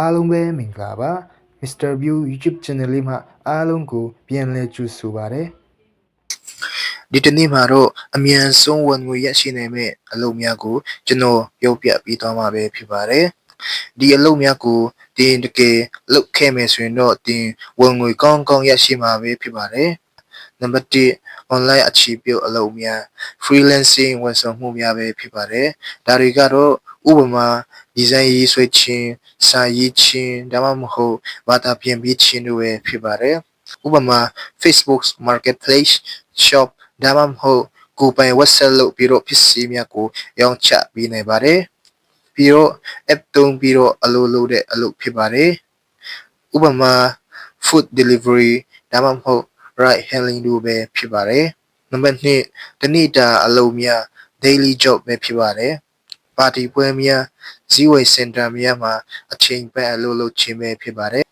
အားလုံးပဲမင်္ဂလာပါ Mr. View YouTube Channel လေးမှာအားလုံးကို ပြန်လည်ကြိုဆိုပါရစေဒီတနေ့မှာတော့အမြန်ဆုံးဝင်ငွေရရှိနိုင်မဲ့အလုပ်များကိုကျွန်တော်ပြောပြပေးသွားမှာပဲဖြစ်ပါတယ်ဒီအလုပ်များကိုတင်တကယ်လုပ်ခဲ့မယ်ဆိုရင်တော့တင်ဝင်ငွေကောင်းကောင်းရရှိမှာပဲဖြစ်ပါတယ်နံပါတ်1 online အခြေပြုအလုပ်များ freelancing ဝန်ဆောင်မှုများပဲဖြစ်ပါတယ်ဒါတွေကတော့ဥပမာ ဒီဇိုင်းရေးဆွဲခြင်းစာရေးခြင်းဒါမှမဟုတ်ဘာသာပြင်ပြီးခြင်းတို့ပဲဖြစ်ပါတယ်ဥပမာ Facebook Marketplace Shop ဒါမှမဟုတ်ကိုယ်ပိုင် website လုပ်ပြီးတော့ပစ္စည်းများကိုရောင်းချပေးနိုင်ပါတယ်ပြီးတော့ app သုံးပြီးတော့အလုပ်လုပ်တဲ့အလုပ်ဖြစ်ပါတယ်ဥပမာ food delivery ဒါမှမဟုတ် ride hailing တို့ပဲဖြစ်ပါတယ်နံပါတ်2တနေ့တာအလုပ်များ daily job ပဲဖြစ်ပါတယ် ပါတီပွဲများဇီဝေစင်တာများမှာအချိန်ပတ်အလုပ်လုပ်ခြင်းပဲဖြစ်ပါတယ်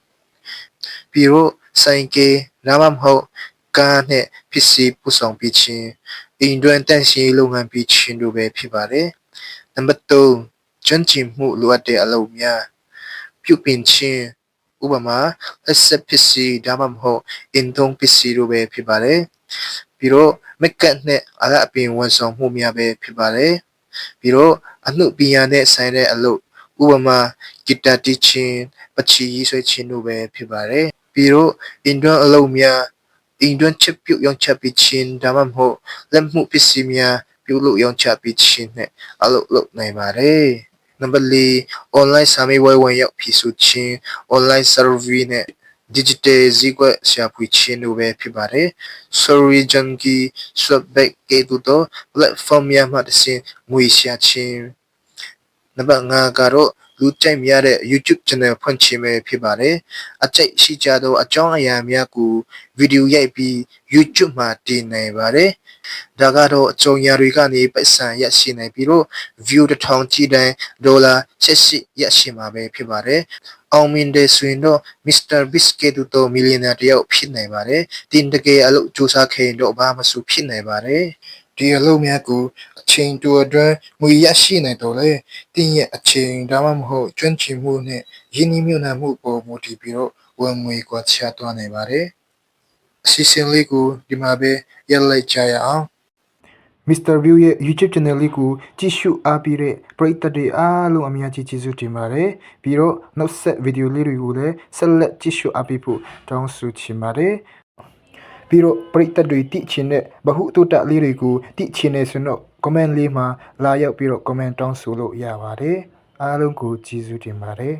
ပြီးတော့ဆိုင်ကေဒါမှမဟုတ်ကားနဲ့ပစ္စည်းပို့ဆောင်ပေးခြင်းအိမ်တွင်းတန့်ရှင်းရေးလုပ်ငန်းပေးခြင်းတို့ပဲဖြစ်ပါတယ်နံပါတ်3ကျွမ်းကျင်မှုလိုအပ်တဲ့အလုပ်များပြုပြင်ခြင်းဥပမာလက်ဆက်ပစ္စည်းဒါမှမဟုတ်အင်ထုံးပစ္စည်းတို့ပဲဖြစ်ပါတယ်ပြီးတော့မက်ကတ်နဲ့အလားအပင်ဝန်ဆောင်မှုများပဲဖြစ်ပါတယ်ပြီးတော့ အမှုပညာနဲ့ဆိုင်တဲ့အလုပ်ဥပမာဂီတာတီးခြင်းပချီရေးဆွဲခြင်းတို့ပဲဖြစ်ပါတယ်ပြီးတော့အင်တွန်းအလုပ်များအင်တွန်းချက်ပြုတ်ရောင်းချပေးခြင်းဒါမှမဟုတ်လက်မှုပစ္စည်းများပြုလုပ်ရောင်းချပေးခြင်းနဲ့အလုပ်လုပ်နိုင်ပါတယ်နံပါတ်၄ online စာမေးပွဲဝင်ရောက်ဖြည့်ဆို့ခြင်း online survey နဲ့ digital ဈေးကွက်ရှာဖွေခြင်းတို့ပဲဖြစ်ပါတယ်။ Sorry Junkie Swapback ကဲ့သို့သော platform များမှတစ်ဆင့်ငွေရှာခြင်း နံပါတ်5ကတော့လူကြိုက်များတဲ့ YouTube channel ဖွင့်ခြင်းပဲဖြစ်ပါတယ်။အကြိုက်ရှိကြသောအကြောင်းအရာများကိုဗီဒီယိုရိုက်ပြီး YouTube မှာတင်နိုင်ပါတယ်။ဒါကတော့အကြုံအရာတွေကနေပိုက်ဆံရရှိနိုင်ပြီးတော့ view တစ်ထောင်ကြည့်တိုင်းဒေါ်လာ78ရရှိမှာပဲဖြစ်ပါတယ်။အောင်မြင်တဲ့ဆိုရင်တော့ Mr. Biscuit တို့တော့ millionaire တယောက်ဖြစ်နိုင်ပါတယ်။တင်တကယ်အလုပ်စူးစမ်းခဲ့ရင်တော့ဘာမှမဆိုဖြစ်နိုင်ပါတယ်။ ဒီအလုပ်များကိုအချိန်တူအတွင်းငွေရရှိနိုင်တော့လေတင်းရဲ့အချိန်ဒါမှမဟုတ်ကျွမ်းကျင်မှုနဲ့ရင်းနှီးမြှုပ်နှံမှုပေါ်မူတည်ပြီးတော့ဝင်ငွေကွာခြားသွားနိုင်ပါတယ်။အစီအစဉ်လေးကိုဒီမှာပဲရက်လိုက်ကြရအောင် Mr. View ရဲ့ YouTube Channel လေးကိုကြည့်ရှုအားပေးတဲ့ပရိသတ်တွေအားလုံးအများကြီးကျေးဇူးတင်ပါတယ်ပြီးတော့နောက်ဆက်ဗီဒီယိုလေးတွေကိုလည်းဆက်လက်ကြည့်ရှုအားပေးဖို့တောင်းဆိုချင်ပါတယ် ပြီးတော့ပရိသတ်တွေတိချင်တဲ့ဗဟုသုတလေးတွေကိုတိချင်နေဆိုတော့ comment လေးမှာလာရောက်ပြီးတော့ comment တောင်းဆိုလို့ရပါတယ်အားလုံးကိုကျေးဇူးတင်ပါတယ်